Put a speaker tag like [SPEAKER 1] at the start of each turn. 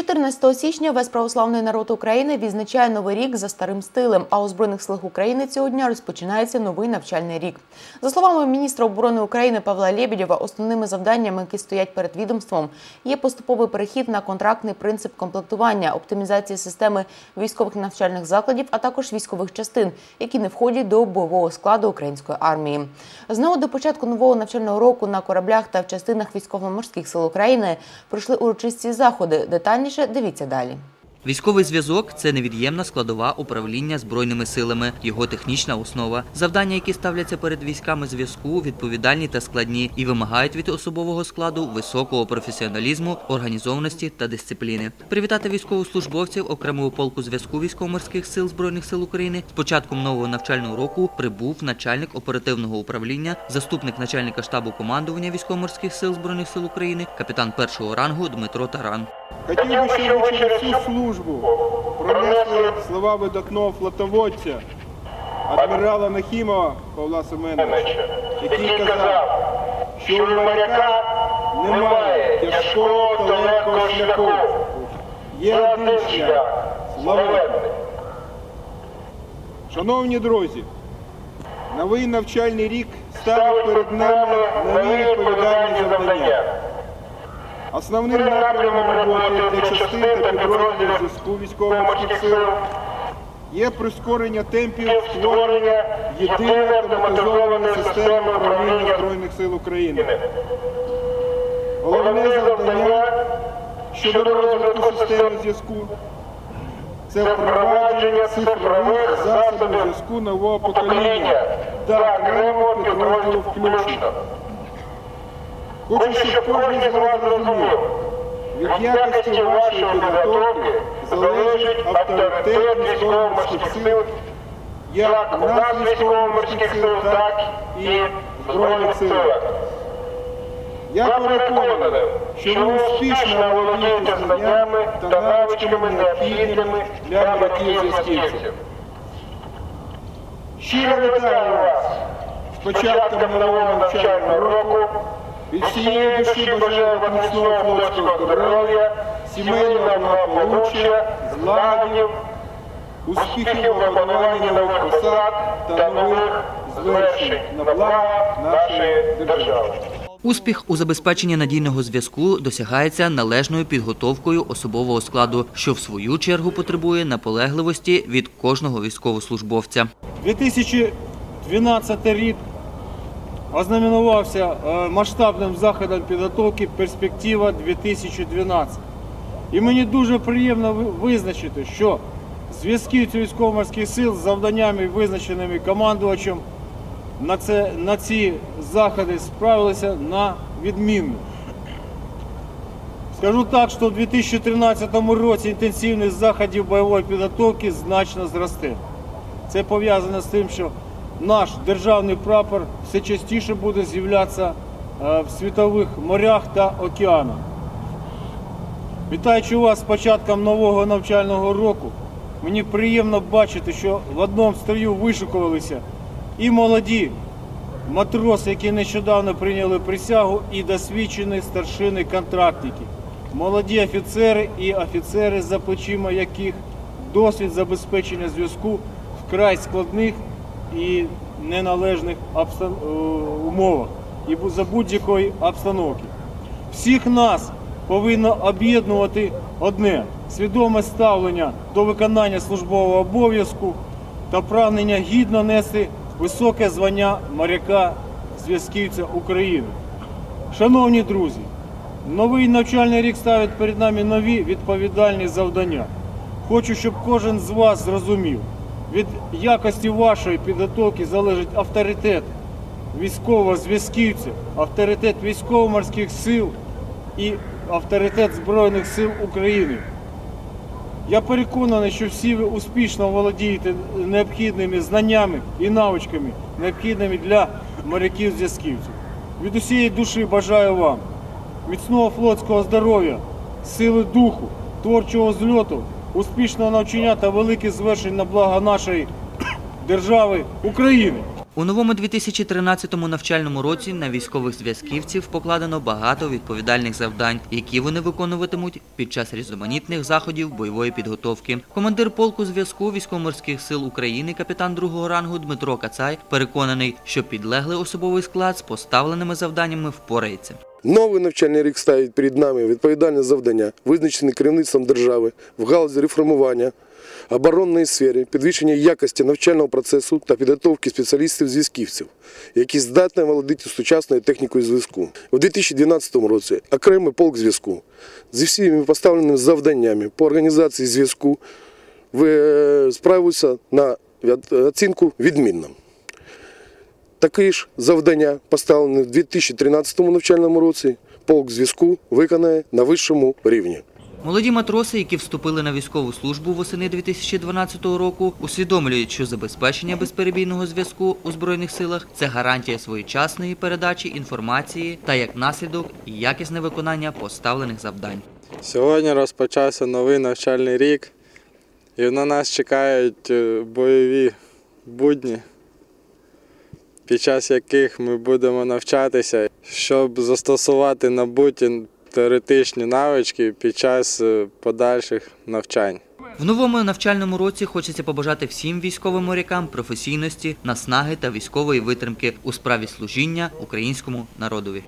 [SPEAKER 1] 14 січня весь православний народ України відзначає новий рік за старим стилем. А у збройних силах України цього дня розпочинається новий навчальний рік. За словами міністра оборони України Павла Лєбєдєва, основними завданнями, які стоять перед відомством, є поступовий перехід на контрактний принцип комплектування, оптимізація системи військових навчальних закладів, а також військових частин, які не входять до бойового складу української армії. Знову до початку нового навчального року на кораблях та в частинах військово-морських сил України пройшли урочисті заходи. Детальніше дивіться далі.
[SPEAKER 2] Військовий зв'язок це невід'ємна складова управління збройними силами, його технічна основа. Завдання, які ставляться перед військами зв'язку, відповідальні та складні і вимагають від особового складу високого професіоналізму, організованості та дисципліни. Привітати військовослужбовців окремого полку зв'язку військово-морських сил збройних сил України з початком нового навчального року прибув начальник оперативного управління, заступник начальника штабу командування військово-морських сил збройних сил України, капітан першого рангу Дмитро Таран.
[SPEAKER 3] Хотів би, щоб ви через всю службу пронесли слова видатного флотоводця адмірала Нахімова Павла Семеновича, який казав, що у моряка немає тяжкого та легкого шляху. Є один шлях славетний. Шановні друзі, новий навчальний рік ставить перед нами нові відповідальні завдання. Основним напрямом роботи для частин та підрозділів зв'язку військово-морських сил. Є прискорення темпів створення єдиної автоматизованої системи управління Збройних сил України. Головне завдання щодо розвитку системи зв'язку це впровадження цифрових засобів зв'язку нового покоління. та окремого підрозділу включно. Хочу, щоб кожен з вас зрозумів, від якості вашої підготовки залежить авторитет військово-морських сил, як у нас військово-морських сил, так і в Збройних силах. Я переконаний, що ви успішно володієте знаннями та навичками, необхідними для моряків-зв'язківців. Щиро вітаю вас з початком нового навчального року. Від всієї душі бажаю вам міцного флотського здоров'я, сімейного благополуччя, злагодів, успіхів у виконанні нових посад та нових звершень на благо нашої держави.
[SPEAKER 2] Успіх у забезпеченні надійного зв'язку досягається належною підготовкою особового складу, що в свою чергу потребує наполегливості від кожного військовослужбовця.
[SPEAKER 4] 2012 рік ознаменувався е, масштабним заходом підготовки перспектива 2012. І мені дуже приємно визначити, що зв'язківці військово-морських сил з завданнями, визначеними командувачем, на, це, на ці заходи справилися на відмінно. Скажу так, що в 2013 році інтенсивність заходів бойової підготовки значно зросте. Це пов'язано з тим, що наш державний прапор все частіше буде з'являтися е, в світових морях та океанах. Вітаючи вас з початком нового навчального року, мені приємно бачити, що в одному строю вишукувалися і молоді матроси, які нещодавно прийняли присягу, і досвідчені старшини контрактники, молоді офіцери і офіцери, за плечима яких досвід забезпечення зв'язку вкрай складних і неналежних е, умовах і за будь-якої обстановки. Всіх нас повинно об'єднувати одне свідоме ставлення до виконання службового обов'язку та прагнення гідно нести високе звання моряка зв'язківця України. Шановні друзі, новий навчальний рік ставить перед нами нові відповідальні завдання. Хочу, щоб кожен з вас зрозумів, від якості вашої підготовки залежить авторитет військового зв'язківця, авторитет військово-морських сил і авторитет Збройних сил України. Я переконаний, що всі ви успішно володієте необхідними знаннями і навичками, необхідними для моряків-зв'язківців. Від усієї душі бажаю вам міцного флотського здоров'я, сили духу, творчого зльоту, успішного навчання та великих звершень на благо нашої держави України.
[SPEAKER 2] У новому 2013 навчальному році на військових зв'язківців покладено багато відповідальних завдань, які вони виконуватимуть під час різноманітних заходів бойової підготовки. Командир полку зв'язку військово-морських сил України, капітан другого рангу Дмитро Кацай, переконаний, що підлеглий особовий склад з поставленими завданнями впорається.
[SPEAKER 5] Новий навчальний рік ставить перед нами відповідальне завдання, визначені керівництвом держави в галузі реформування, оборонної сфері, підвищення якості навчального процесу та підготовки спеціалістів-зв'язківців, які здатні володіти сучасною технікою зв'язку. У 2012 році окремий полк зв'язку зі всіми поставленими завданнями по організації зв'язку справився на оцінку відмінно. Такі ж завдання, поставлені в 2013 навчальному році, полк зв'язку виконає на вищому рівні.
[SPEAKER 2] Молоді матроси, які вступили на військову службу восени 2012 року, усвідомлюють, що забезпечення безперебійного зв'язку у збройних силах це гарантія своєчасної передачі інформації та як наслідок і якісне виконання поставлених завдань.
[SPEAKER 6] Сьогодні розпочався новий навчальний рік, і на нас чекають е, бойові будні, під час яких ми будемо навчатися, щоб застосувати набуті теоретичні навички під час е, подальших навчань.
[SPEAKER 2] В новому навчальному році хочеться побажати всім військовим морякам професійності, наснаги та військової витримки у справі служіння українському народові.